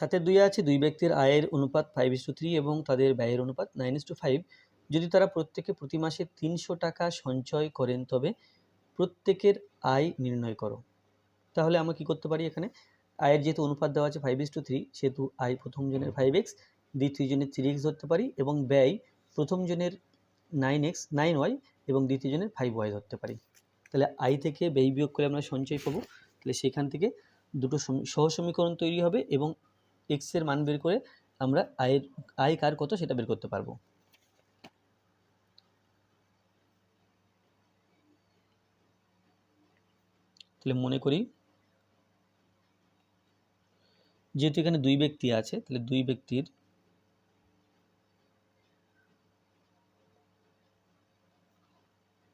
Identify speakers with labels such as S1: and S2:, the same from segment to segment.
S1: সাথে দুই আছে, দুই ব্যক্তির আয়ের অনুপাত ফাইভ ইস টু থ্রি এবং তাদের ব্যয়ের অনুপাত নাইন ইস টু ফাইভ যদি তারা প্রত্যেকে প্রতি মাসে তিনশো টাকা সঞ্চয় করেন, তবে প্রত্যেকের আয় নির্ণয় করো। তাহলে আমরা কি করতে পারি এখানে? আয়ের যেহেতু অনুপাত দেওয়া আছে ফাইভ ইস টু থ্রি সেহেতু আয় প্রথম জনের ফাইভ এক্স দ্বিতীয় জনের থ্রি এক্স ধরতে পারি এবং ব্যয় প্রথম জনের নাইন এক্স নাইন ওয়াই এবং দ্বিতীয় জনের ফাইভ ওয়াই ধরতে পারি। তাহলে আই থেকে ব্যয় বিয়োগ করে আমরা সঞ্চয় পাবো তাহলে সেখান থেকে দুটো সমী- সহ সমীকরণ তৈরি হবে এবং এক্সের মান বের করে আমরা আয়ের আয় কার কত সেটা বের করতে পারব। তাহলে মনে করি, যেহেতু এখানে দুই ব্যক্তি আছে, তাহলে দুই ব্যক্তির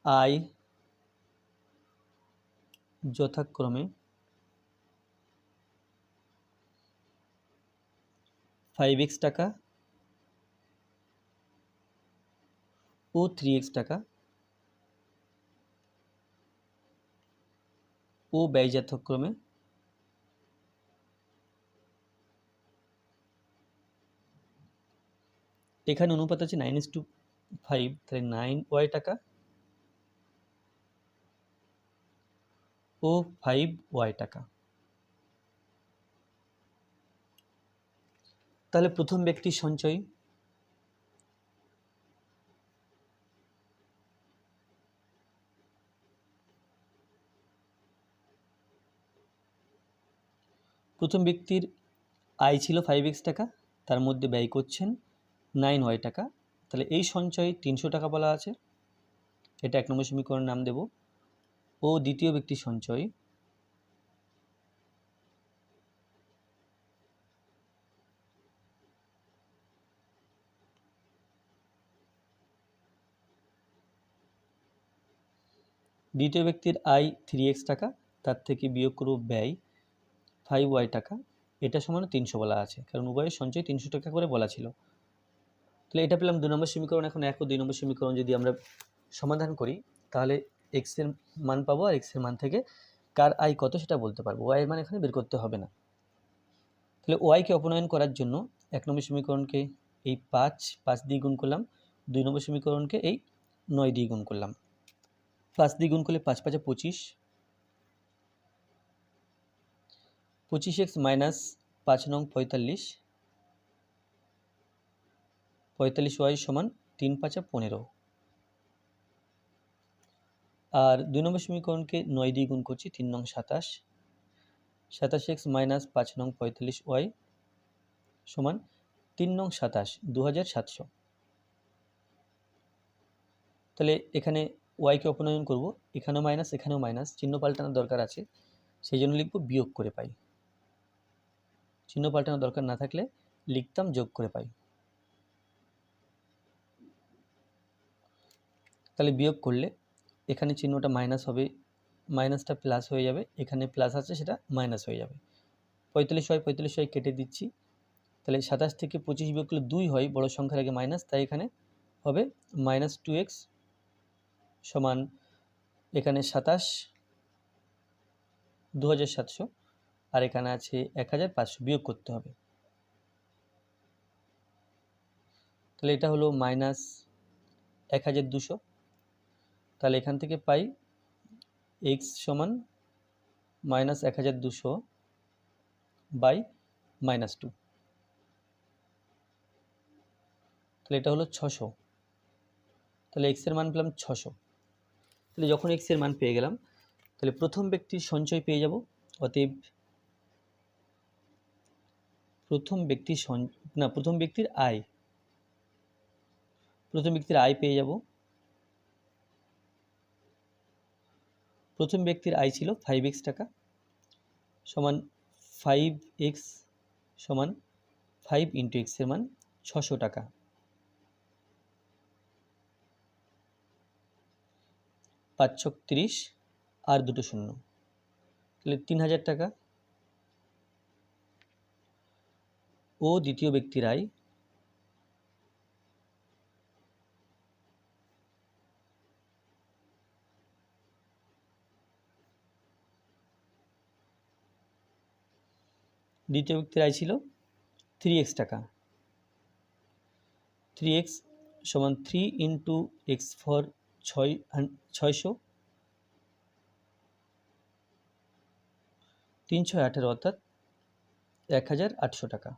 S1: আয় যথাক্রমে ফাইভ এক্স টাকা ও থ্রি এক্স টাকা ও ব্যয় যথাক্রমে এখানে অনুপাত আছে নাইন ইস টু ফাইভ তাহলে নাইন ওয়াই টাকা ও ফাইভ ওয়াই টাকা। তাহলে প্রথম ব্যক্তির সঞ্চয়। প্রথম ব্যক্তির আয় ছিল ফাইভ এক্স টাকা, তার মধ্যে ব্যয় করছেন নাইন ওয়াই টাকা। তাহলে এই সঞ্চয় তিনশো টাকা বলা আছে। এটা এক নম্বর সমীকরণ নাম দেব। ও দ্বিতীয় ব্যক্তির সঞ্চয়। দ্বিতীয় ব্যক্তির আয় থ্রি এক্স টাকা, তার থেকে বিয়োগ করব ব্যয় ফাইভ ওয়াই টাকা। এটা সমান তিনশো বলা আছে, কারণ উভয়ের সঞ্চয় তিনশো টাকা করে বলা ছিল। তাহলে এটা পেলাম দু নম্বর সমীকরণ, এখন এক ও দুই নম্বর সমীকরণ যদি আমরা সমাধান করি, তাহলে এক্সের মান পাবো আর এক্সের মান থেকে কার আয় কত সেটা বলতে পারব। ওয়াই এর মান এখানে বের করতে হবে না। তাহলে ওয়াইকে অপনয়ন করার জন্য এক নম্বর সমীকরণকে এই পাঁচ পাঁচ দিয়ে গুণ করলাম, দুই নম্বর সমীকরণকে এই নয় দিয়ে গুণ করলাম। পাঁচ দিয়ে গুণ করলে পাঁচ পাঁচে পঁচিশ। পঁচিশ এক্স মাইনাস পাঁচ নং পঁয়তাল্লিশ। পঁয়তাল্লিশ ওয়াই সমান তিন পাঁচা পনেরো। আর দুই নম্বর সমীকরণকে নয় দিয়ে গুণ করছি তিন নং সাতাশ। সাতাশ এক্স মাইনাস পাঁচ নং পঁয়তাল্লিশ ওয়াই সমান তিন নং সাতাশ দু হাজার সাতশো। তাহলে এখানে ওয়াইকে অপনয়ন করব, এখানেও মাইনাস এখানেও মাইনাস চিহ্ন পাল্টানোর দরকার আছে, সেই জন্য লিখব বিয়োগ করে পাই। চিহ্ন পাল্টানোর দরকার না থাকলে লিখতাম যোগ করে পাই। তাহলে বিয়োগ করলে এখানে চিহ্নটা মাইনাস হবে মাইনাসটা প্লাস হয়ে যাবে, এখানে প্লাস আছে সেটা মাইনাস হয়ে যাবে। পঁয়তাল্লিশ হয় পঁয়তাল্লিশ হয় কেটে দিচ্ছি, তাহলে সাতাশ থেকে পঁচিশ বিয়োগ করলে দুই হয়, বড় সংখ্যার আগে মাইনাস তাই এখানে হবে মাইনাস টু এক্স সমান এখানে সাতাশ দু হাজার সাতশো, আর এখানে আছে এক হাজার পাঁচশো বিয়োগ করতে হবে। তাহলে এটা হলো মাইনাস এক হাজার দুশো। তাহলে এখান থেকে পাই এক্স সমান মাইনাস এক হাজার দুশো বাই মাইনাস টু। তাহলে এটা হলো ছশো। তাহলে এক্সের মান পেলাম ছশো। তাহলে যখন এক্সের মান পেয়ে গেলাম, তাহলে প্রথম ব্যক্তির সঞ্চয় পেয়ে যাব। অতএব প্রথম ব্যক্তির না, প্রথম ব্যক্তির আয়, প্রথম ব্যক্তির আয় পেয়ে যাব। প্রথম ব্যক্তির আয় ছিল ফাইভ এক্স টাকা সমান ফাইভ এক্স সমান ফাইভ ইন্টু এক্সের মান ছশো টাকা। পাঁচ ছক তিরিশ আর দুটো শূন্য। তাহলে তিন হাজার টাকা। ও দ্বিতীয় ব্যক্তির আয়। দ্বিতীয় ব্যক্তির আয় ছিল থ্রি এক্স টাকা। থ্রি এক্স সমান থ্রি ইন্টু এক্স ফর ছয় ছয়শো? তিনশো আঠেরো অর্থাৎ এক হাজার আটশো টাকা।